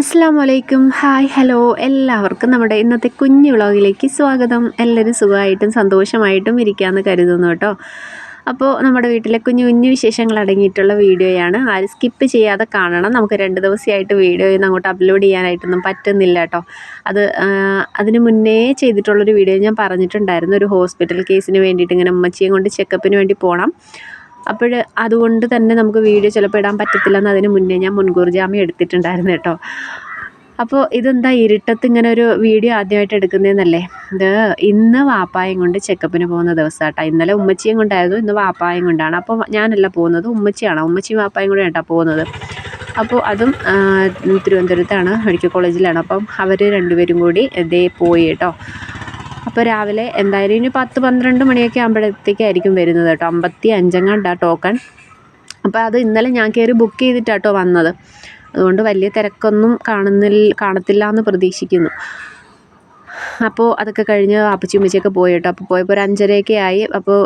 അസ്സാം വലൈക്കും hi hello. എല്ലാവർക്കും നമ്മുടെ ഇന്നത്തെ കുഞ്ഞു വ്ളോഗിലേക്ക് സ്വാഗതം. എല്ലാവരും സുഖമായിട്ടും സന്തോഷമായിട്ടും ഇരിക്കാമെന്ന് കരുതുന്നു കേട്ടോ. അപ്പോൾ നമ്മുടെ വീട്ടിലെ കുഞ്ഞു കുഞ്ഞു വിശേഷങ്ങൾ അടങ്ങിയിട്ടുള്ള വീഡിയോയാണ്. ആരും സ്കിപ്പ് ചെയ്യാതെ കാണണം. നമുക്ക് രണ്ട് ദിവസമായിട്ട് വീഡിയോ ഒന്നും അങ്ങോട്ട് അപ്ലോഡ് ചെയ്യാനായിട്ടൊന്നും പറ്റുന്നില്ല കേട്ടോ. അത് അതിന് മുന്നേ ചെയ്തിട്ടുള്ളൊരു വീഡിയോ ഞാൻ പറഞ്ഞിട്ടുണ്ടായിരുന്നു. ഒരു ഹോസ്പിറ്റൽ കേസിന് വേണ്ടിയിട്ട് ഇങ്ങനെ ഉമ്മച്ചിയും കൊണ്ട് ചെക്കപ്പിന് വേണ്ടി പോകണം അപ്പോൾ അതുകൊണ്ട് തന്നെ നമുക്ക് വീഡിയോ ചിലപ്പോൾ ഇടാൻ പറ്റത്തില്ലെന്ന് അതിന് മുന്നേ ഞാൻ മുൻകൂർ ജാമ്യം എടുത്തിട്ടുണ്ടായിരുന്നു കേട്ടോ. അപ്പോൾ ഇതെന്താ ഇരുട്ടത്ത് ഇങ്ങനെ ഒരു വീഡിയോ ആദ്യമായിട്ട് എടുക്കുന്നതെന്നല്ലേ ഇത് ഇന്ന് വാപ്പായം കൊണ്ട് ചെക്കപ്പിന് പോകുന്ന ദിവസമാട്ടോ. ഇന്നലെ ഉമ്മച്ചിയും കൊണ്ടായിരുന്നു ഇന്ന് വാപ്പായം കൊണ്ടാണ്. അപ്പോൾ ഞാനല്ല പോകുന്നത് ഉമ്മച്ചിയാണ്. ഉമ്മച്ചിയും വാപ്പായും കൂടെ കേട്ടോ പോകുന്നത്. അപ്പോൾ അതും തിരുവനന്തപുരത്താണ് മെഡിക്കൽ കോളേജിലാണ്. അപ്പം അവർ രണ്ടുപേരും കൂടി ഇതേ പോയി കേട്ടോ. അപ്പോൾ രാവിലെ എന്തായാലും ഇനി പത്ത് പന്ത്രണ്ട് മണിയൊക്കെ ആകുമ്പോഴത്തേക്കായിരിക്കും വരുന്നത് കേട്ടോ. അമ്പത്തി അഞ്ചെങ്ങാണ്ടാ ടോക്കൺ അപ്പോൾ അത് ഇന്നലെ ഞാൻ കയറി ബുക്ക് ചെയ്തിട്ടാട്ടോ വന്നത്. അതുകൊണ്ട് വലിയ തിരക്കൊന്നും കാണുന്നില്ല കാണത്തില്ല എന്ന് പ്രതീക്ഷിക്കുന്നു. അപ്പോൾ അതൊക്കെ കഴിഞ്ഞ് അപ്പച്ചി ഉമ്മച്ചിയൊക്കെ പോയി കേട്ടോ. അപ്പോൾ പോയപ്പോൾ ഒരു അഞ്ചരയൊക്കെ ആയി. അപ്പോൾ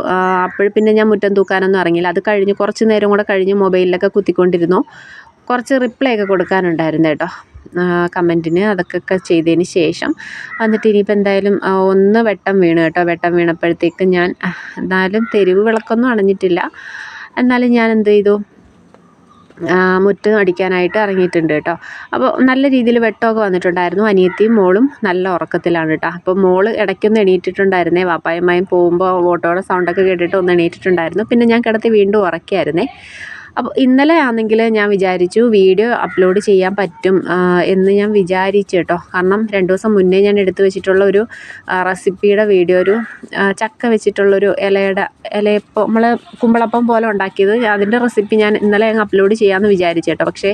അപ്പോൾ പിന്നെ ഞാൻ മുറ്റം തൂക്കാനൊന്നും ഇറങ്ങിയില്ല. അത് കഴിഞ്ഞ് കുറച്ച് നേരം കൂടെ കഴിഞ്ഞ് മൊബൈലിലൊക്കെ കുത്തിക്കൊണ്ടിരുന്നു. കുറച്ച് റിപ്ലൈ ഒക്കെ കൊടുക്കാനുണ്ടായിരുന്നു കേട്ടോ. കമന്റിന് അതൊക്കെ ചെയ്തതിന് ശേഷം വന്നിട്ട് ഇനിയിപ്പോൾ എന്തായാലും ഒന്ന് വെട്ടം വീണ് കേട്ടോ. വെട്ടം വീണപ്പോഴത്തേക്കും ഞാൻ എന്നാലും തെരുവ് വിളക്കൊന്നും അണഞ്ഞിട്ടില്ല എന്നാലും ഞാൻ എന്ത് ചെയ്തു? മുറ്റം അടിക്കാനായിട്ട് ഇറങ്ങിയിട്ടുണ്ട് കേട്ടോ. അപ്പോൾ നല്ല രീതിയിൽ വെട്ടമൊക്കെ വന്നിട്ടുണ്ടായിരുന്നു. അനിയത്തിയും മോളും നല്ല ഉറക്കത്തിലാണ് കേട്ടോ. അപ്പോൾ മോൾ ഇടയ്ക്കൊന്ന് എണീറ്റിട്ടുണ്ടായിരുന്നേ. വാപ്പായമ്മയും പോകുമ്പോൾ ഓട്ടോയുടെ സൗണ്ടൊക്കെ കേട്ടിട്ട് ഒന്ന് എണീറ്റിട്ടുണ്ടായിരുന്നു. പിന്നെ ഞാൻ കിടത്തി വീണ്ടും ഉറക്കിയായിരുന്നേ. അപ്പോൾ ഇന്നലെ ആണെങ്കിൽ ഞാൻ വിചാരിച്ചു വീഡിയോ അപ്ലോഡ് ചെയ്യാൻ പറ്റും എന്ന് ഞാൻ വിചാരിച്ചു കേട്ടോ. കാരണം രണ്ട് ദിവസം മുന്നേ ഞാൻ എടുത്തു വെച്ചിട്ടുള്ള ഒരു റെസിപ്പിയുടെ വീഡിയോ ഒരു ചക്ക വെച്ചിട്ടുള്ളൊരു ഇലയുടെ ഇലയപ്പം നമ്മൾ കുമ്പളപ്പം പോലെ ഉണ്ടാക്കിയത്. അതിന്റെ റെസിപ്പി ഞാൻ ഇന്നലെ അങ്ങ് അപ്ലോഡ് ചെയ്യാമെന്ന് വിചാരിച്ചു കേട്ടോ. പക്ഷേ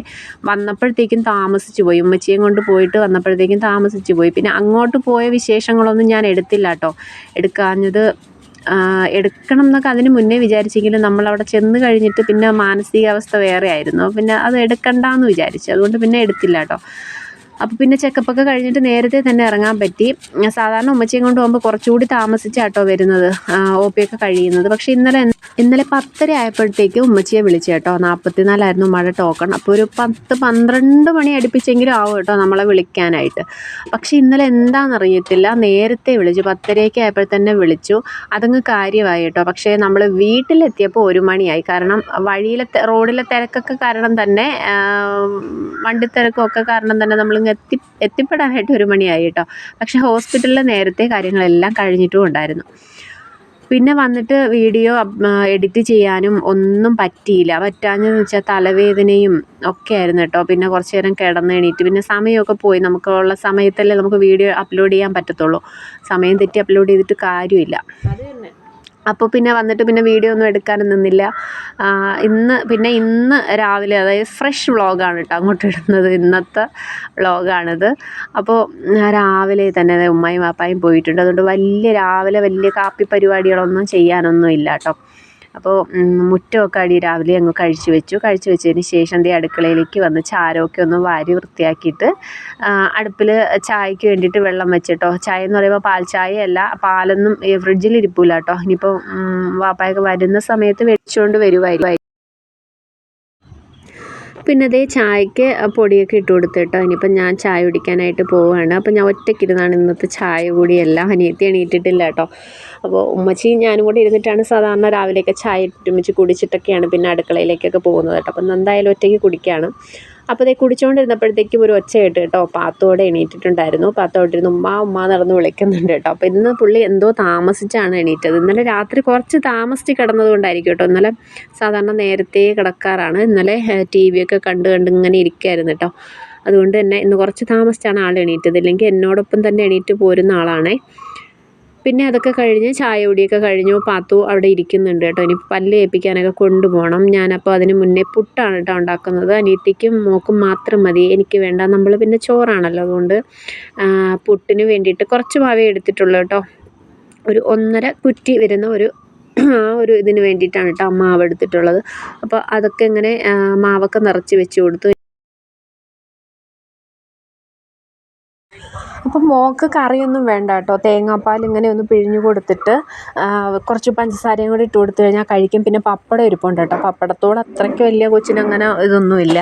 വന്നപ്പോഴത്തേക്കും താമസിച്ചു പോയി. ഉമ്മച്ചിയും കൊണ്ട് പോയിട്ട് വന്നപ്പോഴത്തേക്കും താമസിച്ചു പോയി. പിന്നെ അങ്ങോട്ട് പോയ വിശേഷങ്ങളൊന്നും ഞാൻ എടുത്തില്ല കേട്ടോ. എടുക്കാഞ്ഞത് എടുക്കണം എന്നൊക്കെ അതിന് മുന്നേ വിചാരിച്ചെങ്കിലും നമ്മളവിടെ ചെന്ന് കഴിഞ്ഞിട്ട് പിന്നെ മാനസികാവസ്ഥ വേറെ ആയിരുന്നു. പിന്നെ അത് എടുക്കണ്ടെന്ന് വിചാരിച്ചു. അതുകൊണ്ട് പിന്നെ എടുത്തില്ല കേട്ടോ. അപ്പോൾ പിന്നെ ചെക്കപ്പൊക്കെ കഴിഞ്ഞിട്ട് നേരത്തെ തന്നെ ഇറങ്ങാൻ പറ്റി. സാധാരണ ഉമ്മച്ചിയും കൊണ്ട് പോകുമ്പോൾ കുറച്ചുകൂടി താമസിച്ചാട്ടോ വരുന്നത്. ഒ പി ഒക്കെ കഴിയുന്നത്. പക്ഷേ ഇന്നലെ ഇന്നലെ പത്തര ആയപ്പോഴത്തേക്ക് ഉമ്മച്ചിയെ വിളിച്ചു കേട്ടോ. നാൽപ്പത്തിനാലായിരുന്നു മഴ ടോക്കൺ. അപ്പോൾ ഒരു പത്ത് പന്ത്രണ്ട് മണി അടുപ്പിച്ചെങ്കിലും ആവും കേട്ടോ നമ്മളെ വിളിക്കാനായിട്ട്. പക്ഷേ ഇന്നലെ എന്താണെന്നറിയത്തില്ല. നേരത്തെ വിളിച്ചു. പത്തരയൊക്കെ ആയപ്പോൾ തന്നെ വിളിച്ചു. അതങ്ങ് കാര്യമായി കേട്ടോ. പക്ഷേ നമ്മൾ വീട്ടിലെത്തിയപ്പോൾ ഒരു മണിയായി. കാരണം വഴിയിലെ റോഡിലെ തിരക്കൊക്കെ കാരണം തന്നെ വണ്ടിത്തിരക്കൊക്കെ കാരണം തന്നെ നമ്മൾ എത്തി എത്തിപ്പെടാനായിട്ട് ഒരു മണിയായി കേട്ടോ. പക്ഷേ ഹോസ്പിറ്റലിൽ നേരത്തെ കാര്യങ്ങളെല്ലാം കഴിഞ്ഞിട്ടും ഉണ്ടായിരുന്നു. പിന്നെ വന്നിട്ട് വീഡിയോ എഡിറ്റ് ചെയ്യാനും ഒന്നും പറ്റിയില്ല. പറ്റാഞ്ഞെന്ന് വെച്ചാൽ തലവേദനയും ഒക്കെ ആയിരുന്നു കേട്ടോ. പിന്നെ കുറച്ച് നേരം കിടന്ന് എണീറ്റ് പിന്നെ സമയമൊക്കെ പോയി. നമുക്കുള്ള സമയത്തല്ലേ നമുക്ക് വീഡിയോ അപ്ലോഡ് ചെയ്യാൻ പറ്റത്തുള്ളൂ. സമയം തെറ്റി അപ്ലോഡ് ചെയ്തിട്ട് കാര്യമില്ല. അപ്പോൾ പിന്നെ വന്നിട്ട് പിന്നെ വീഡിയോ ഒന്നും എടുക്കാനും നിന്നില്ല. ഇന്ന് പിന്നെ ഇന്ന് രാവിലെ അതായത് ഫ്രഷ് വ്ളോഗാണ് കേട്ടോ അങ്ങോട്ട് ഇടുന്നത്. ഇന്നത്തെ വ്ളോഗാണിത് അപ്പോൾ രാവിലെ തന്നെ ഉമ്മയും വാപ്പായും പോയിട്ടുണ്ട്. അതുകൊണ്ട് വലിയ രാവിലെ വലിയ കാപ്പി പരിപാടികളൊന്നും ചെയ്യാനൊന്നും ഇല്ല കേട്ടോ അപ്പോൾ മുറ്റമൊക്കെ അടി രാവിലെ അങ്ങ് കഴിച്ചു വെച്ചു. കഴിച്ചു വെച്ചതിന് ശേഷം ദേ അടുക്കളയിലേക്ക് വന്ന് ചാരമൊക്കെ ഒന്ന് വാരി വൃത്തിയാക്കിയിട്ട് അടുപ്പിൽ ചായക്ക് വേണ്ടിയിട്ട് വെള്ളം വെച്ചിട്ടോ. ചായ എന്ന് പറയുമ്പോൾ പാൽ ചായ അല്ല പാലൊന്നും ഫ്രിഡ്ജിൽ ഇരിപ്പില്ല കേട്ടോ ഇനിയിപ്പോൾ വാപ്പായൊക്കെ വരുന്ന സമയത്ത് വെച്ചുകൊണ്ട് വരുമായിരിക്കും പിന്നെ അതേ ചായക്ക് പൊടിയൊക്കെ ഇട്ട് കൊടുത്ത് കേട്ടോ ഇനിയിപ്പം ഞാൻ ചായ കുടിക്കാനായിട്ട് പോവുകയാണ് അപ്പോൾ ഞാൻ ഒറ്റയ്ക്കിരുന്നാണ് ഇന്നത്തെ ചായ കൂടിയെല്ലാം അനിയത്തി എണീറ്റിട്ടില്ല കേട്ടോ. അപ്പോൾ ഉമ്മച്ചിയും ഞാനും കൂടി ഇരുന്നിട്ടാണ് സാധാരണ രാവിലെയൊക്കെ ചായ ഒരുമിച്ച് കുടിച്ചിട്ടൊക്കെയാണ് പിന്നെ അടുക്കളയിലേക്കൊക്കെ പോകുന്നത് കേട്ടോ. അപ്പം എന്തായാലും ഒറ്റയ്ക്ക് കുടിക്കുകയാണ് അപ്പോൾ ഇതേ കുടിച്ചുകൊണ്ടിരുന്നപ്പോഴത്തേക്കും ഒരു ഒച്ച കേട്ട് കേട്ടോ. പാത്തോടെ എണീറ്റിട്ടുണ്ടായിരുന്നു. പാത്തോട്ടിരുന്ന് ഉമ്മ ഉമ്മ നടന്ന് വിളിക്കുന്നുണ്ട് കേട്ടോ. അപ്പോൾ ഇന്ന് പുള്ളി എന്തോ താമസിച്ചാണ് എണീറ്റത്. ഇന്നലെ രാത്രി കുറച്ച് താമസിച്ച് കിടന്നത് കൊണ്ടായിരിക്കും കേട്ടോ. ഇന്നലെ സാധാരണ നേരത്തെ കിടക്കാറാണ്. ഇന്നലെ ടി വി ഒക്കെ കണ്ട് കണ്ട് ഇങ്ങനെ ഇരിക്കുകയായിരുന്നു കേട്ടോ. അതുകൊണ്ട് തന്നെ ഇന്ന് കുറച്ച് താമസിച്ചാണ് ആൾ എണീറ്റത്. ഇല്ലെങ്കിൽ എന്നോടൊപ്പം തന്നെ എണീറ്റ് പോരുന്ന ആളാണേ. പിന്നെ അതൊക്കെ കഴിഞ്ഞ് ചായ കുടിയൊക്കെ കഴിഞ്ഞു. പാത്തു അവിടെ ഇരിക്കുന്നുണ്ട് കേട്ടോ. ഇനി പല്ല് ഏൽപ്പിക്കാനൊക്കെ കൊണ്ടുപോകണം. ഞാനപ്പോൾ അതിന് മുന്നേ പുട്ടാണ് കേട്ടോ ഉണ്ടാക്കുന്നത്. അനിയത്തിക്കും മോക്കും മാത്രം മതി. എനിക്ക് വേണ്ട. നമ്മൾ പിന്നെ ചോറാണല്ലോ അതുകൊണ്ട് പുട്ടിന് വേണ്ടിയിട്ട് കുറച്ച് മാവേ എടുത്തിട്ടുള്ളൂ കേട്ടോ. ഒരു ഒന്നര കുറ്റി വരുന്ന ഒരു ആ ഒരു ഇതിന് വേണ്ടിയിട്ടാണ് കേട്ടോ മാവ് എടുത്തിട്ടുള്ളത്. അപ്പോൾ അതൊക്കെ ഇങ്ങനെ മാവൊക്കെ നിറച്ച് വെച്ച് കൊടുത്തു. അപ്പം മോൾക്ക് കറിയൊന്നും വേണ്ട കേട്ടോ. തേങ്ങാപ്പാൽ ഇങ്ങനെ ഒന്ന് പിഴിഞ്ഞ് കൊടുത്തിട്ട് കുറച്ച് പഞ്ചസാരയും കൂടി ഇട്ട് കൊടുത്തു കഴിഞ്ഞാൽ കഴിക്കും. പിന്നെ പപ്പടം ഇരിപ്പുണ്ട് കേട്ടോ. പപ്പടത്തോട് അത്രയ്ക്ക് വലിയ കൊച്ചിനങ്ങനെ ഇതൊന്നുമില്ല.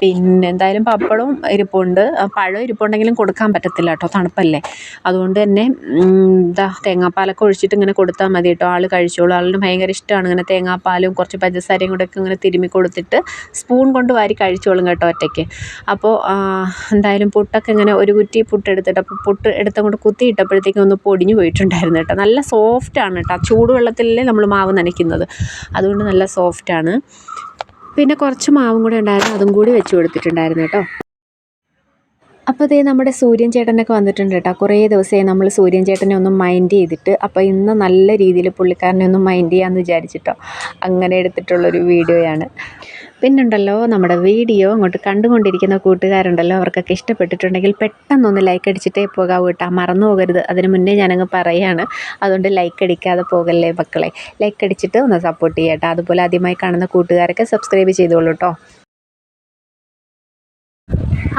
പിന്നെ എന്തായാലും പപ്പടവും ഇരിപ്പുണ്ട്. പഴം ഇരിപ്പുണ്ടെങ്കിലും കൊടുക്കാൻ പറ്റത്തില്ല കേട്ടോ. തണുപ്പല്ലേ. അതുകൊണ്ട് തന്നെ എന്താ തേങ്ങാപ്പാലൊക്കെ ഒഴിച്ചിട്ട് ഇങ്ങനെ കൊടുത്താൽ മതി കേട്ടോ. ആൾ കഴിച്ചോളൂ. ആളിന് ഭയങ്കര ഇഷ്ടമാണ് ഇങ്ങനെ തേങ്ങാപ്പാലും കുറച്ച് പഞ്ചസാരയും കൂടെ ഒക്കെ ഇങ്ങനെ തിരുമ്മി കൊടുത്തിട്ട് സ്പൂൺ കൊണ്ട് വാരി കഴിച്ചോളും കേട്ടോ ഒറ്റയ്ക്ക്. അപ്പോൾ എന്തായാലും പുട്ടൊക്കെ ഇങ്ങനെ ഒരു പുട്ട് എടുത്തിട്ട് അപ്പോൾ പുട്ട് എടുത്തങ്ങോട്ട് കുത്തിയിട്ടപ്പോഴത്തേക്കും ഒന്ന് പൊടിഞ്ഞു പോയിട്ടുണ്ടായിരുന്നു കേട്ടോ. നല്ല സോഫ്റ്റാണ് കേട്ടോ. ചൂടുവെള്ളത്തിലല്ലേ നമ്മൾ മാവ് നനയ്ക്കുന്നത്. അതുകൊണ്ട് നല്ല സോഫ്റ്റാണ് പിന്നെ കുറച്ച് മാവും കൂടെ ഉണ്ടായിരുന്നു. അതും കൂടി വെച്ച് കൊടുത്തിട്ടുണ്ടായിരുന്നു കേട്ടോ. അപ്പോൾ ദേ നമ്മുടെ സൂര്യൻ ചേട്ടനൊക്കെ വന്നിട്ടുണ്ട് കേട്ടോ. കുറേ ദിവസമായി നമ്മൾ സൂര്യൻ ചേട്ടനെ ഒന്ന് മൈൻഡ് ചെയ്തിട്ട് അപ്പോൾ ഇന്ന് നല്ല രീതിയിൽ പുള്ളിക്കാരനെ ഒന്ന് മൈൻഡ് ചെയ്യാമെന്ന് വിചാരിച്ചിട്ടോ. അങ്ങനെ എടുത്തിട്ടുള്ളൊരു വീഡിയോയാണ്. പിന്നുണ്ടല്ലോ നമ്മുടെ വീഡിയോ അങ്ങോട്ട് കണ്ടുകൊണ്ടിരിക്കുന്ന കൂട്ടുകാരുണ്ടല്ലോ അവർക്കൊക്കെ ഇഷ്ടപ്പെട്ടിട്ടുണ്ടെങ്കിൽ പെട്ടെന്നൊന്ന് ലൈക്ക് അടിച്ചിട്ടേ പോകാവൂ കേട്ടോ. മറന്നു പോകരുത്. അതിന് മുന്നേ ഞാനങ്ങ് പറയുകയാണ് അതുകൊണ്ട് ലൈക്ക് അടിക്കാതെ പോകല്ലേ മക്കളെ? ലൈക്ക് അടിച്ചിട്ട് ഒന്ന് സപ്പോർട്ട് ചെയ്യട്ടെ അതുപോലെ ആദ്യമായി കാണുന്ന കൂട്ടുകാരൊക്കെ സബ്സ്ക്രൈബ് ചെയ്തോളൂ കേട്ടോ.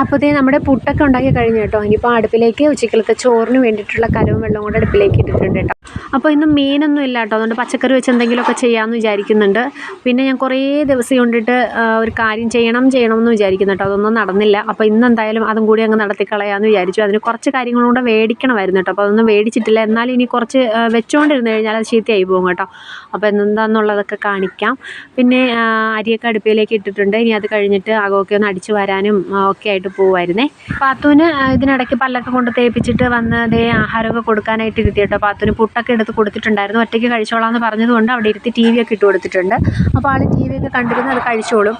അപ്പോൾ ഇതേ നമ്മുടെ പുട്ടൊക്കെ ഉണ്ടാക്കി കഴിഞ്ഞു കേട്ടോ. ഇനിയിപ്പോൾ അടുപ്പിലേക്ക് ഉച്ചക്കലത്തെ ചോറിന് വേണ്ടിയിട്ടുള്ള കലവും വെള്ളവും കൂടെ അടുപ്പിലേക്ക് ഇട്ടിട്ടുണ്ട് കേട്ടോ. അപ്പോൾ ഇന്ന് മീനൊന്നും ഇല്ല കേട്ടോ. അതുകൊണ്ട് പച്ചക്കറി വെച്ച് എന്തെങ്കിലുമൊക്കെ ചെയ്യാമെന്ന് വിചാരിക്കുന്നുണ്ട്. പിന്നെ ഞാൻ കുറേ ദിവസം കൊണ്ടിട്ട് ഒരു കാര്യം ചെയ്യണം ചെയ്യണം എന്ന് വിചാരിക്കുന്നു കേട്ടോ. അതൊന്നും നടന്നില്ല. അപ്പോൾ ഇന്ന് എന്തായാലും അതും കൂടി അങ്ങ് നടത്തിക്കളയാമെന്ന് വിചാരിച്ചു. അതിന് കുറച്ച് കാര്യങ്ങളും കൂടെ മേടിക്കണമായിരുന്നു കേട്ടോ. അപ്പോൾ അതൊന്നും മേടിച്ചിട്ടില്ല എന്നാലും ഇനി കുറച്ച് വെച്ചുകൊണ്ടിരുന്ന് കഴിഞ്ഞാൽ അത് ചീത്തയായി പോകും കേട്ടോ. അപ്പോൾ എന്താണെന്നുള്ളതൊക്കെ കാണിക്കാം. പിന്നെ അരിയൊക്കെ അടുപ്പിലേക്ക് ഇട്ടിട്ടുണ്ട്. ഇനി അത് കഴിഞ്ഞിട്ട് അകമൊക്കെ ഒന്ന് അടിച്ചു വരാനും ഒക്കെ ആയിട്ട് പോകുമായിരുന്നേ പാത്തൂന് ഇതിനിടയ്ക്ക് പല്ലൊക്കെ കൊണ്ട് തേപ്പിച്ചിട്ട് വന്ന് അതേ ആഹാരമൊക്കെ കൊടുക്കാനായിട്ട് ഇരുത്തി കേട്ടോ. പാത്തൂന് പുട്ടൊക്കെ എടുത്ത് കൊടുത്തിട്ടുണ്ടായിരുന്നു. ഒറ്റയ്ക്ക് കഴിച്ചോളാം എന്ന് പറഞ്ഞതുകൊണ്ട് അവിടെ ഇരുത്തി ടി വി ഒക്കെ ഇട്ട് കൊടുത്തിട്ടുണ്ട്. അപ്പോൾ ആൾ ടി വി ഒക്കെ കണ്ടിരുന്ന് അത് കഴിച്ചോളും.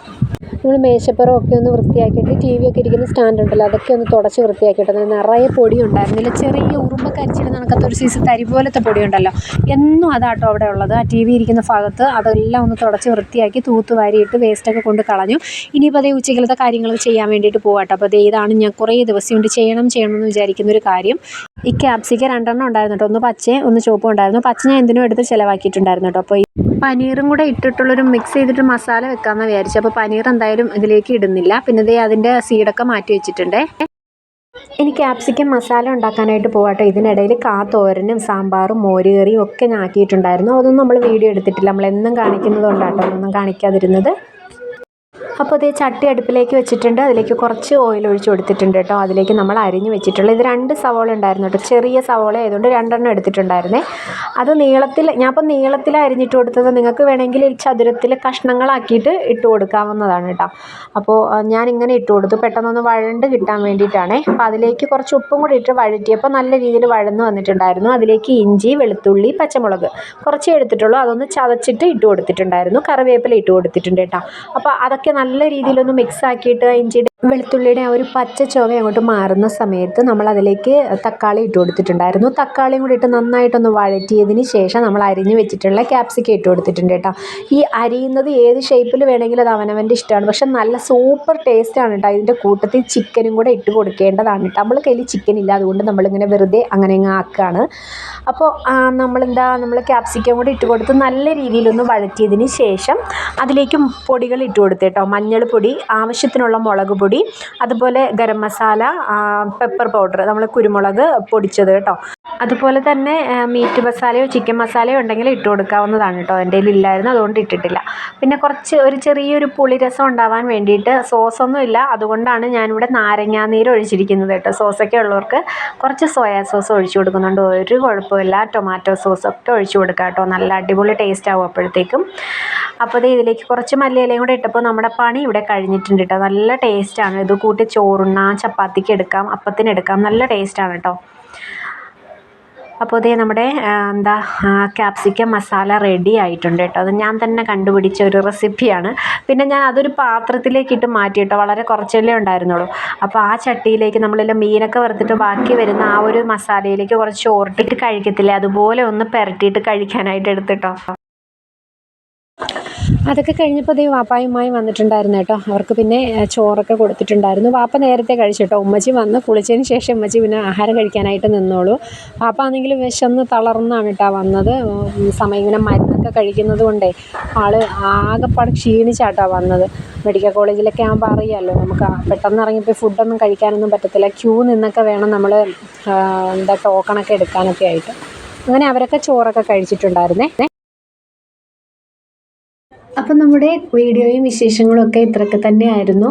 നമ്മൾ മേശപ്പുറം ഒക്കെ ഒന്ന് വൃത്തിയാക്കിയിട്ട് ടി വി ഒക്കെ ഇരിക്കുന്ന സ്റ്റാൻഡ് ഉണ്ടല്ലോ അതൊക്കെ ഒന്ന് തുടച്ച് വൃത്തിയാക്കിയിട്ട് നിറയെ പൊടി ഉണ്ടായിരുന്നില്ല ചെറിയ ഉറുമ്പൊക്കെ അരിച്ചിട്ട് നടക്കാത്ത ഒരു സൈസ് തരി പോലത്തെ പൊടി ഉണ്ടല്ലോ എന്നും അതാട്ടോ അവിടെ ഉള്ളത്. ആ ടി വി ഇരിക്കുന്ന ഭാഗത്ത് അതെല്ലാം ഒന്ന് തുടച്ച് വൃത്തിയാക്കി തൂത്ത് വാരിയിട്ട് വേസ്റ്റൊക്കെ കൊണ്ട് കളഞ്ഞു. ഇനിയിപ്പോൾ അതേ ഉച്ചക്കലത്തെ കാര്യങ്ങൾ ചെയ്യാൻ വേണ്ടിയിട്ട് പോകാട്ടോ അപ്പോൾ അതേ ഇതാണ് ഞാൻ കുറേ ദിവസം കൊണ്ട് ചെയ്യണം ചെയ്യണം എന്ന് വിചാരിക്കുന്ന ഒരു കാര്യം. ഈ ക്യാപ്സിക്ക രണ്ടെണ്ണം ഉണ്ടായിരുന്നു കേട്ടോ. ഒന്ന് പച്ചയും ഒന്ന് ചുവപ്പും ഉണ്ടായിരുന്നു. പച്ച ഞാൻ എന്തിനും എടുത്ത് ചിലവാക്കിയിട്ടുണ്ടായിരുന്നു കേട്ടോ. അപ്പോൾ ഈ പനീറും കൂടെ ഇട്ടിട്ടുള്ളൊരു മിക്സ് ചെയ്തിട്ട് മസാല വെക്കാമെന്ന് വിചാരിച്ചു. അപ്പോൾ പനീർ എന്തായാലും ഇതിലേക്ക് ഇടുന്നില്ല. പിന്നെ ദേ അതിന്റെ സീഡൊക്കെ മാറ്റി വെച്ചിട്ടുണ്ട്. ഇനി ക്യാപ്സിക്കം മസാല ഉണ്ടാക്കാനായിട്ട് പോവാട്ടോ. ഇതിനിടയിൽ കാ തോരനും സാമ്പാറും മോരുകറിയും ഒക്കെ ഞാൻ ആക്കിയിട്ടുണ്ടായിരുന്നു. അതൊന്നും നമ്മൾ വീഡിയോ എടുത്തിട്ടില്ല. നമ്മൾ എന്നും കാണിക്കുന്നതുകൊണ്ടാട്ടോ. ഒന്നും കാണിക്കാതിരുന്നത്. അപ്പോൾ അതേ ചട്ടി അടുപ്പിലേക്ക് വെച്ചിട്ടുണ്ട്. അതിലേക്ക് കുറച്ച് ഓയിൽ ഒഴിച്ച് കൊടുത്തിട്ടുണ്ട് കേട്ടോ. അതിലേക്ക് നമ്മൾ അരിഞ്ഞ് വെച്ചിട്ടുള്ള ഇത് രണ്ട് സവോള ഉണ്ടായിരുന്നു കേട്ടോ. ചെറിയ സവോള ആയതുകൊണ്ട് രണ്ടെണ്ണം എടുത്തിട്ടുണ്ടായിരുന്നേ. അത് നീളത്തിൽ ഞാൻ അപ്പോൾ നീളത്തിൽ അരിഞ്ഞിട്ട് കൊടുത്തത് നിങ്ങൾക്ക് വേണമെങ്കിൽ ചതുരത്തിൽ കഷ്ണങ്ങളാക്കിയിട്ട് ഇട്ട് കൊടുക്കാവുന്നതാണ് കേട്ടോ. അപ്പോൾ ഞാൻ ഇങ്ങനെ ഇട്ട് കൊടുത്തു. പെട്ടെന്നൊന്ന് വഴണ്ട് കിട്ടാൻ വേണ്ടിയിട്ടാണേ. അപ്പോൾ അതിലേക്ക് കുറച്ച് ഉപ്പും കൂടി ഇട്ട് വഴറ്റിയപ്പോൾ നല്ല രീതിയിൽ വഴന്ന് വന്നിട്ടുണ്ടായിരുന്നു. അതിലേക്ക് ഇഞ്ചി വെളുത്തുള്ളി പച്ചമുളക് കുറച്ചേ എടുത്തിട്ടുള്ളൂ. അതൊന്ന് ചതച്ചിട്ട് ഇട്ട് കൊടുത്തിട്ടുണ്ടായിരുന്നു. കറിവേപ്പില ഇട്ട് കൊടുത്തിട്ടുണ്ട് കേട്ടോ. അപ്പോൾ അതൊക്കെ നല്ല രീതിയിലൊന്ന് മിക്സ് ആക്കിയിട്ട് ഇഞ്ചിയുടെ വെളുത്തുള്ളിയുടെ ആ ഒരു പച്ച ചുവ അങ്ങോട്ട് മാറുന്ന സമയത്ത് നമ്മൾ അതിലേക്ക് തക്കാളി ഇട്ട് കൊടുത്തിട്ടുണ്ടായിരുന്നു. തക്കാളിയും കൂടി ഇട്ട് നന്നായിട്ടൊന്ന് വഴറ്റിയതിന് ശേഷം നമ്മൾ അരിഞ്ഞ് വെച്ചിട്ടുള്ള ക്യാപ്സിക്കം ഇട്ട് കൊടുത്തിട്ടുണ്ട് കേട്ടോ. ഈ അരിയുന്നത് ഏത് ഷേപ്പിൽ വേണമെങ്കിലും അത് അവനവന്റെ ഇഷ്ടമാണ്. പക്ഷെ നല്ല സൂപ്പർ ടേസ്റ്റ് ആണ് കേട്ടോ. ഇതിന്റെ കൂട്ടത്തിൽ ചിക്കനും കൂടെ ഇട്ട് കൊടുക്കേണ്ടതാണ് കേട്ടോ. നമ്മൾ കയ്യിൽ ചിക്കൻ ഇല്ല. അതുകൊണ്ട് നമ്മളിങ്ങനെ വെറുതെ അങ്ങനെ അങ്ങ് ആക്കുകയാണ് അപ്പോൾ നമ്മളെന്താ നമ്മൾ ക്യാപ്സിക്കം കൂടി ഇട്ട് കൊടുത്ത് നല്ല രീതിയിലൊന്ന് വഴറ്റിയതിന് ശേഷം അതിലേക്ക് പൊടികൾ ഇട്ട് കൊടുത്തേട്ടോ മഞ്ഞൾപ്പൊടി ആവശ്യത്തിനുള്ള മുളക് അതുപോലെ ഗരം മസാല പെപ്പർ പൗഡർ നമ്മൾ കുരുമുളക് പൊടിച്ചത് കേട്ടോ. അതുപോലെ തന്നെ മീറ്റ് മസാലയോ ചിക്കൻ മസാലയോ ഉണ്ടെങ്കിൽ ഇട്ട് കൊടുക്കാവുന്നതാണ് കേട്ടോ. എന്റെ ഇല്ലായിരുന്നു അതുകൊണ്ട് ഇട്ടിട്ടില്ല. പിന്നെ കുറച്ച് ഒരു ചെറിയൊരു പുളിരസം ഉണ്ടാവാൻ വേണ്ടിയിട്ട് സോസൊന്നും ഇല്ല. അതുകൊണ്ടാണ് ഞാനിവിടെ നാരങ്ങാനീര് ഒഴിച്ചിരിക്കുന്നത് കേട്ടോ. സോസൊക്കെ ഉള്ളവർക്ക് കുറച്ച് സോയാ സോസ് ഒഴിച്ചു കൊടുക്കുന്നുണ്ട്. ഒരു കുഴപ്പമില്ല. ടൊമാറ്റോ സോസ് ഒക്കെ ഒഴിച്ചു കൊടുക്കാം കേട്ടോ. നല്ല അടിപൊളി ടേസ്റ്റ് ആവും അപ്പോഴത്തേക്കും. അപ്പോൾ ഇത് ഇതിലേക്ക് കുറച്ച് മല്ലിയിലയും കൂടെ ഇട്ടപ്പോൾ നമ്മുടെ പണി ഇവിടെ കഴിഞ്ഞിട്ടുണ്ട് കേട്ടോ. നല്ല ടേസ്റ്റാണ്. ഇത് കൂട്ടി ചോറുണ്ണാം ചപ്പാത്തിക്ക് എടുക്കാം അപ്പത്തിന് എടുക്കാം. നല്ല ടേസ്റ്റാണ് കേട്ടോ അപ്പോൾ ഇതേ നമ്മുടെ എന്താ ക്യാപ്സിക്കം മസാല റെഡി ആയിട്ടുണ്ട് കേട്ടോ അത് ഞാൻ തന്നെ കണ്ടുപിടിച്ച ഒരു റെസിപ്പിയാണ്. പിന്നെ ഞാൻ അതൊരു പാത്രത്തിലേക്ക് ഇട്ട് മാറ്റി കേട്ടോ വളരെ കുറച്ചല്ലേ ഉണ്ടായിരുന്നുള്ളൂ. അപ്പോൾ ആ ചട്ടിയിലേക്ക് നമ്മളെല്ലാം മീനൊക്കെ വറുത്തിട്ട് ബാക്കി വരുന്ന ആ ഒരു മസാലയിലേക്ക് കുറച്ച് ചോറിട്ടിട്ട് കഴിക്കത്തില്ലേ? അതുപോലെ ഒന്ന് പുരട്ടിയിട്ട് കഴിക്കാനായിട്ട് എടുത്തിട്ടോ അതൊക്കെ കഴിഞ്ഞപ്പോൾ ദേ വാപ്പായുമായി വന്നിട്ടുണ്ടായിരുന്നു കേട്ടോ. അവർക്ക് പിന്നെ ചോറൊക്കെ കൊടുത്തിട്ടുണ്ടായിരുന്നു. വാപ്പ നേരത്തെ കഴിച്ചു കേട്ടോ. ഉമ്മച്ചി വന്ന് കുളിച്ചതിന് ശേഷം ഉമ്മച്ചി പിന്നെ ആഹാരം കഴിക്കാനായിട്ട് നിന്നോളൂ. വാപ്പ ആണെങ്കിൽ വിശന്ന് തളർന്നാണ് കേട്ടോ വന്നത്. സമയം ഇങ്ങനെ മരുന്നൊക്കെ കഴിക്കുന്നത് കൊണ്ടേ ആൾ ആകെപ്പാട് ക്ഷീണിച്ചാട്ടോ വന്നത്. മെഡിക്കൽ കോളേജിലൊക്കെ ആകുമ്പോൾ അറിയാമല്ലോ നമുക്ക് പെട്ടെന്ന് ഇറങ്ങിപ്പോയി ഫുഡൊന്നും കഴിക്കാനൊന്നും പറ്റത്തില്ല. ക്യൂ നിന്നൊക്കെ വേണം നമ്മൾ എന്താ ടോക്കണൊക്കെ എടുക്കാനൊക്കെ ആയിട്ട്. അങ്ങനെ അവരൊക്കെ ചോറൊക്കെ കഴിച്ചിട്ടുണ്ടായിരുന്നേ. അപ്പം നമ്മുടെ വീഡിയോയും വിശേഷങ്ങളും ഒക്കെ ഇത്രയൊക്കെ തന്നെയായിരുന്നു.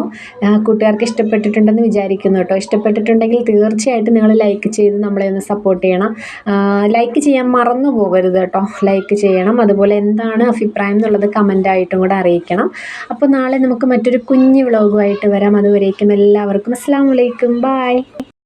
കൂട്ടുകാർക്ക് ഇഷ്ടപ്പെട്ടിട്ടുണ്ടെന്ന് വിചാരിക്കുന്നു കേട്ടോ. ഇഷ്ടപ്പെട്ടിട്ടുണ്ടെങ്കിൽ തീർച്ചയായിട്ടും നിങ്ങൾ ലൈക്ക് ചെയ്ത് നമ്മളെ ഒന്ന് സപ്പോർട്ട് ചെയ്യണം. ലൈക്ക് ചെയ്യാൻ മറന്നു പോകരുത് കേട്ടോ. ലൈക്ക് ചെയ്യണം. അതുപോലെ എന്താണ് അഭിപ്രായം എന്നുള്ളത് കമന്റായിട്ടും കൂടെ അറിയിക്കണം. അപ്പോൾ നാളെ നമുക്ക് മറ്റൊരു കുഞ്ഞു വ്ളോഗുമായിട്ട് വരാം. അതുവരേക്കും എല്ലാവർക്കും അസ്സാം വലൈക്കും ബായ്